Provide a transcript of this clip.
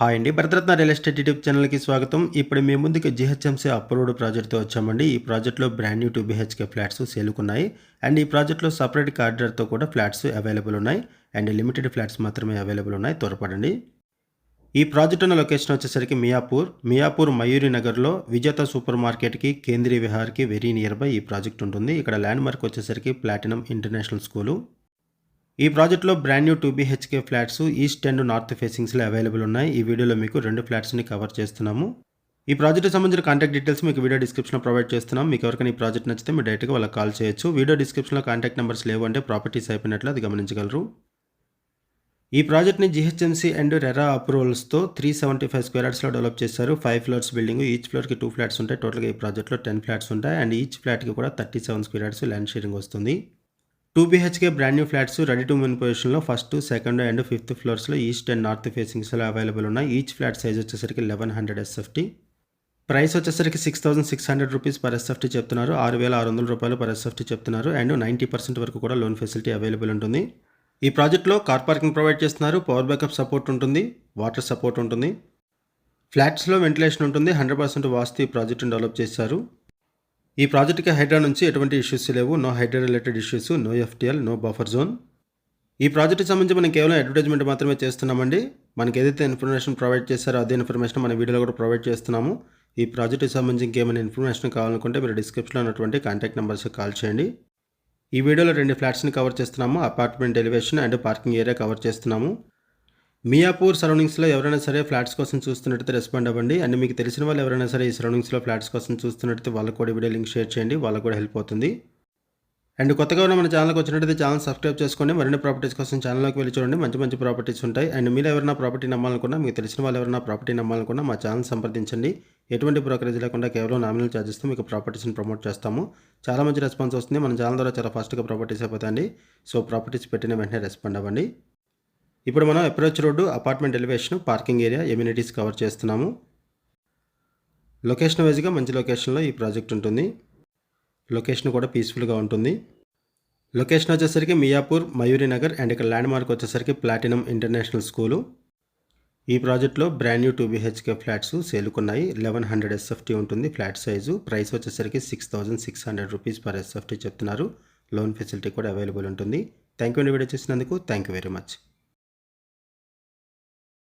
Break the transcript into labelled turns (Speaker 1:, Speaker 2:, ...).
Speaker 1: Hi అండి. Bharat Ratna real estate YouTube ఛానల్కి స్వాగతం. ఇప్పుడు మీ ముందుకు జిహెచ్ఎంసీ అప్రూవ్డ్ ప్రాజెక్ట్తో వచ్చామండి. ఈ ప్రాజెక్ట్లో brand new two BHK flats సేలుకున్నాయి. And ఈ ప్రాజెక్ట్లో సపరేట్ కార్డర్తో కూడా ఫ్లాట్స్ అవైలబుల్ ఉన్నాయి. అండ్ లిమిటెడ్ ఫ్లాట్స్ మాత్రమే అవైలబుల్ ఉన్నాయి. త్వరపడండి. ఈ ప్రాజెక్ట్ ఉన్న లొకేషన్ వచ్చేసరికి మియాపూర్. మియాపూర్ మయూరి నగర్లో విజేత సూపర్ మార్కెట్కి కేంద్రీయ విహార్కి వెరీ నియర్ బై ఈ ప్రాజెక్ట్ ఉంటుంది. ఇక్కడ ల్యాండ్ మార్క్ వచ్చేసరికి ప్లాటినం ఇంటర్నేషనల్ స్కూలు. ఈ ప్రాజెక్ట్లో brand new two BHK flats east and north ఫేసింగ్స్లో available ఉన్నాయి. ఈ వీడియోలో మీకు రెండు ఫ్లాట్స్ని కవర్ చేస్తున్నాము. ఈ ప్రాజెక్ట్ సంబంధించిన కాంటాక్ట్ డీటెయిల్స్ మీకు వీడియో డిస్క్రిప్షన్లో ప్రొవైడ్ చేస్తున్నాం. మీకు ఎవరికైనా ఈ ప్రాజెక్ట్ నచ్చితే మీరు డైరెక్ట్గా వాళ్ళకి కాల్ చేయొచ్చు. వీడియో డిస్క్రిప్షన్లో కాంటాక్ట్ నెంబర్స్ లేవు అంటే ప్రాపర్టీస్ అయిపోయినట్లు అది గమనించగలరు. ఈ ప్రాజెక్ట్ని జిహెచ్ఎంసీ అండ్ రెరా అప్రూవల్స్తో త్రీ సెవెంటీ ఫైవ్ స్క్వేర్ యార్డ్స్లో డెవలప్ చేశారు. ఫైవ్ ఫ్లోర్స్ బిల్డింగ్ ఈచ్ ఫ్లోర్కి టూ ఫ్లాట్స్ ఉంటాయి. టోటల్గా ఈ ప్రాజెక్ట్లో టెన్ ఫ్లాట్స్ ఉంటాయి. అండ్ ఈచ్ ఫ్లాట్కి కూడా thirty seven square yards land sharing వస్తుంది. Two BHK brand new flats ready to move పొజిషన్లో ఫస్ట్ సెకండ్ అండ్ ఫిఫ్త్ ఫ్లోర్స్లో ఈస్ట్ అండ్ నార్త్ ఫేసింగ్స్లో అవైలబుల్ ఉన్నాయి. ఈచ్ ఫ్లాట్ సైజ్ వచ్చేసరికి లెవెన్ హండ్రెడ్ ఎస్ఎఫ్టీ ప్రైస్ వచ్చేసరికి six thousand six hundred rupees per SFT చెప్తున్నారు. ఆరు వేల ఆరు వందల రూపాయలు పర్ ఎస్ఎఫ్టీ చెప్తున్నారు. అండ్ నైంటీ పర్సెంట్ వరకు కూడా లోన్ ఫెసిలిటీ అవైలబుల్ ఉంటుంది. ఈ ప్రాజెక్ట్లో కార్ పార్కింగ్ ప్రొవైడ్ చేస్తున్నారు. పవర్ బ్యాకప్ సపోర్ట్ ఉంటుంది. వాటర్ సపోర్ట్ ఉంటుంది. ఫ్లాట్స్లో వెంటిలేషన్ ఉంటుంది. హండ్రెడ్ పర్సెంట్ వాస్తు ఈ ప్రాజెక్టును డెవలప్ చేశారు. ఈ ప్రాజెక్ట్కి హైడ్రా నుంచి ఎటువంటి ఇష్యూస్ లేవు. No Hydraa related issues no FTL no buffer zone ఈ ప్రాజెక్ట్కి సంబంధించి మనం కేవలం అడ్వర్టైజ్మెంట్ మాత్రమే చేస్తున్నామండి. మనకి ఏదైతే ఇన్ఫర్మేషన్ ప్రొవైడ్ చేస్తారో అదే ఇన్ఫర్మేషన్ మన వీడియోలో కూడా ప్రొవైడ్ చేస్తున్నాము. ఈ ప్రాజెక్ట్కి సంబంధించి ఇంకేమైనా ఇన్ఫర్మేషన్ కావాలనుకుంటే మీరు డిస్క్రిప్షన్లో ఉన్నటువంటి కాంటాక్ట్ నెంబర్స్కి కాల్ చేయండి. ఈ వీడియోలో రెండు ఫ్లాట్స్ని కవర్ చేస్తున్నాము. Apartment elevation and parking area cover చేస్తున్నాము. మియాపూర్ సరౌండింగ్స్లో ఎవరైనా సరే ఫ్లాట్స్ కోసం చూస్తున్నట్టు రెస్పాండ్ అవ్వండి. అండ్ మీకు తెలిసిన వాళ్ళు ఎవరైనా సరే ఈ సరౌండింగ్స్లో ఫ్లాట్స్ కోసం చూస్తున్నట్టు వాళ్ళకు కూడా ఈ వీడియో లింక్ షేర్ చేయండి. వాళ్ళకు కూడా హెల్ప్ అవుతుంది. అండ్ కొత్తగా ఉన్న మన ఛానల్కి వచ్చినట్టయితే ఛానల్ సబ్స్క్రైబ్ చేసుకోండి. మరిన్ని ప్రాపర్టీస్ కోసం ఛానల్లోకి వెళ్ళి చూడండి. మంచి మంచి ప్రాపర్టీస్ ఉంటాయి. అండ్ మీరు ఎవరైనా ప్రాపర్టీ నమ్మాలనుకున్నా మీకు తెలిసిన వాళ్ళు ఎవరైనా ప్రాపర్టీ నమ్మాలనుకున్నా మా ఛానల్ సంప్రదించండి. ఎటువంటి బ్రోకరేజ్ లేకుండా కేవలం నామినల్ ఛార్జెస్తో మీకు ప్రాపర్టీస్ని ప్రమోట్ చేస్తాము. చాలా మంచి రెస్పాన్స్ వస్తుంది. మన ఛానల్ ద్వారా చాలా ఫాస్ట్గా ప్రాపర్టీస్ అయిపోతాయండి. సో ప్రాపర్టీస్ పెట్టిన వెంటనే రెస్పాండ్ అవ్వండి. ఇప్పుడు మనం approach road apartment elevation parking area amenities cover చేస్తున్నాము. లొకేషన్ వైజ్గా మంచి లొకేషన్లో ఈ ప్రాజెక్ట్ ఉంటుంది. లొకేషన్ కూడా పీస్ఫుల్గా ఉంటుంది. లొకేషన్ వచ్చేసరికి మియాపూర్ మయూరి నగర్ అండ్ ఇక్కడ ల్యాండ్ మార్క్ వచ్చేసరికి ప్లాటినం ఇంటర్నేషనల్ స్కూలు. ఈ ప్రాజెక్ట్లో brand new two BHK flats సేలుకున్నాయి eleven hundred SFT ఉంటుంది ఫ్లాట్ సైజు. ప్రైస్ వచ్చేసరికి six thousand six hundred rupees per SFT చెప్తున్నారు. లోన్ ఫెసిలిటీ కూడా అవైలబుల్ ఉంటుంది. థ్యాంక్ యూ అండి వీడియో చూసినందుకు. Thank you very much.